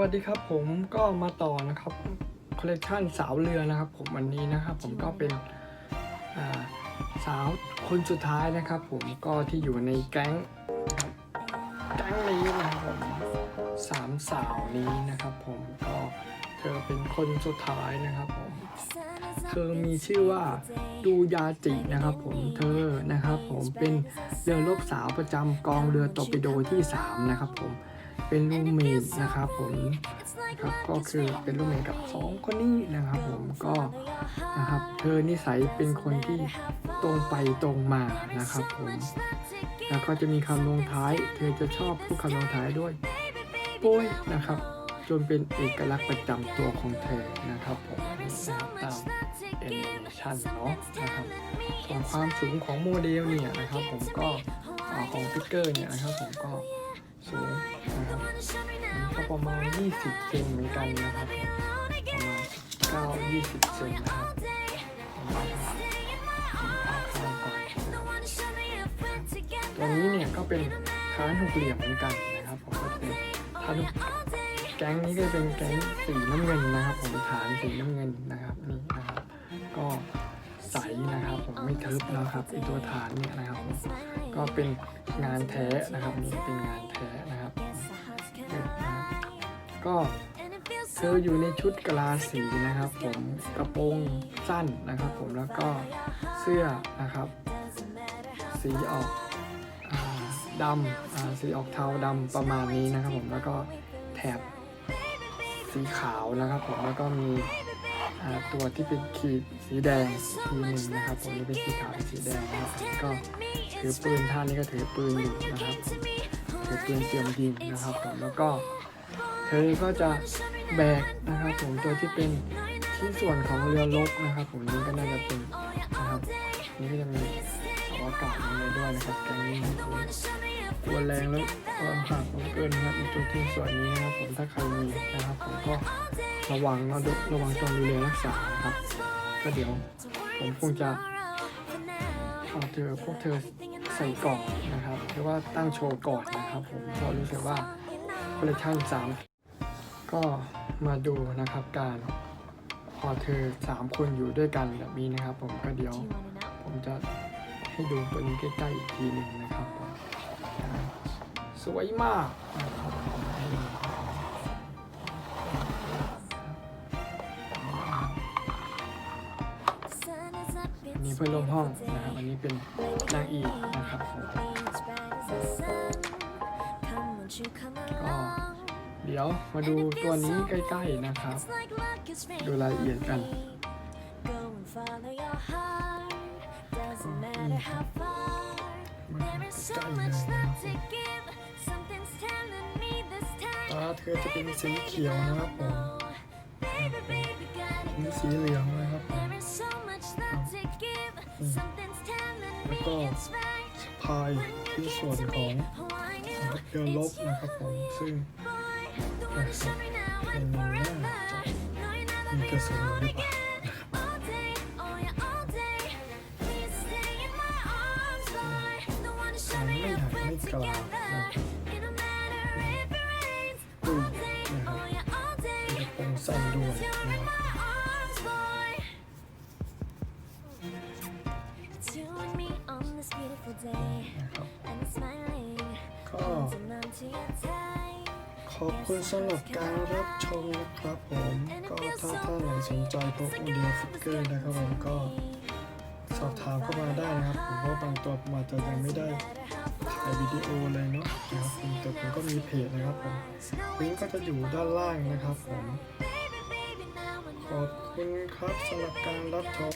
วัสดีครับผมก็มาต่อนะครับคอลเลกชันสาวเรือนะครับ ผมวันนี้นะครับผมก็เป็นสาวคนสุดท้ายนะครับ ผมก็ที่อยู่ในแก๊งแก๊งนี้นะครับผมสามสาวนี้นะครับ ผมก็เธอเป็นคนสุดท้ายนะครับผมเธอมีชื่อว่าดูยาจินะครับ ผมเธอนะครับ ผมเป็นเรือรบสาวประจำกองเรือตอร์ปิโดที่ 3 นะครับผม เป็นลูเมดนะครับผมครับก็คือเป็นลูเมดกับสองคนนี้นะครับผมก็นะครับเธอนิสัยเป็นคนที่ตรงไปตรงมานะครับผมแล้วก็จะมีคำลงท้าย เธอจะชอบพูดคำลงท้ายด้วยโป้ยนะครับจนเป็นเอกลักษณ์ประจำตัวของเธอนะครับผมนะครับตามแอนิเมชันเนาะนะครับส่วนความสูงของโมเดลเนี่ยนะครับผมก็ของฟิกเกอร์เนี่ยนะครับผมก็ สูงนะครับก็ประมาณ 20 เซนเหมือนกันนะครับ ประมาณ 9 20 เซนนะครับประมาณนั้นผมเอาข้างก่อนตัวนี้เนี่ยก็เป็นฐานหกเหลี่ยมเหมือนกันนะครับผมก็เป็นฐานหกแก๊งนี้ก็เป็นแก๊งสีน้ำเงินนะครับผมฐานสีน้ำเงินนะครับนี่นะครับ ก็ ใสนะครับผมไม่ทึบแล้วครับไอตัวฐานเนี่ยนะครับผมก็เป็นงานแท้นะครับนี่เป็นงานแท้นะครับ ก็เธออยู่ในชุดกะลาสีนะครับ ผมกระโปรงสั้นนะครับ ผมแล้วก็เสื้อนะครับ สีออกดำสีออกเทาดำประมาณนี้นะครับ ผมแล้วก็แถบสีขาวนะครับ ผมแล้วก็มี ตัวที่เป็นขีดสีแดงทีหนึ่งนะครับผมนี่เป็นสีขาวเป็นสีแดงนะครับแล้วก็ถือปืนท่านนี้ก็ถือปืนอยู่นะครับผมถือปืนเตรียมยิงนะครับผมแล้วก็เธอก็จะแบกนะครับผมตัวที่เป็นชิ้นส่วนของเรือรบนะครับผมนี่ก็น่าจะเป็นนะครับนี่ก็จะมีอากาศอะไรด้วยนะครับแกงนี้นะครั บตัวแรงแล้วความห่างของเกินนะครับในตัวที่ส่วนนี้นะครับผมถ้าใครมีนะครับผมก็ระวังนะดูระวังตอนดูแลรักษานะครับ ก็เดี๋ยวผมคงจะเอาเธอพวกเธอใส่กล่องนะครับหรือว่าตั้งโชว์ก่อนนะครับ ผมเพราะรู้สึกว่าคอลเลคชันสามก็มาดูนะครับการพอเธอสามคนอยู่ด้วยกันแบบนี้นะครับ ผมก็เดี๋ยวผมจะให้ดูตัวนี้ใกล้ๆอีกทีหนึ่งนะครับผม สวยมากนะครับอันนี้เพื่อนร่วมห้องนะครับอันนี้เป็นนางเอกนะครับผมก็เดี๋ยวมาดูตัวนี้ใกล้ๆนะครับ ดูรายละเอียดกันต เธอจะเป็นสีเขียวนะครับผมนี่สีเหลืองนะครับแล้วก็สะพายที่ส่วนของเรือลบนะครับผมซึ่งเป็นน่าจะมีกระสุนหรือเปล่าไม่หักไม่กลา สั้นด้วยนะครับก็ขอบคุณสำหรับการรับชมนะครับผม ก็ถ้าท่านไหนสนใจพวกอุเดียฟิกเกอร์นะครับผมก็สอบถามเข้ามาได้นะครับ ผมเพราะบางตัวผมอาจจะยังไม่ได้ถ่ายวิดีโอเลยเนาะนะครับผมแต่ผมก็มีเพจนะครับผมลิงก์ก็จะอยู่ด้านล่างนะครับผม อบคุณครับสำหรับการรับชม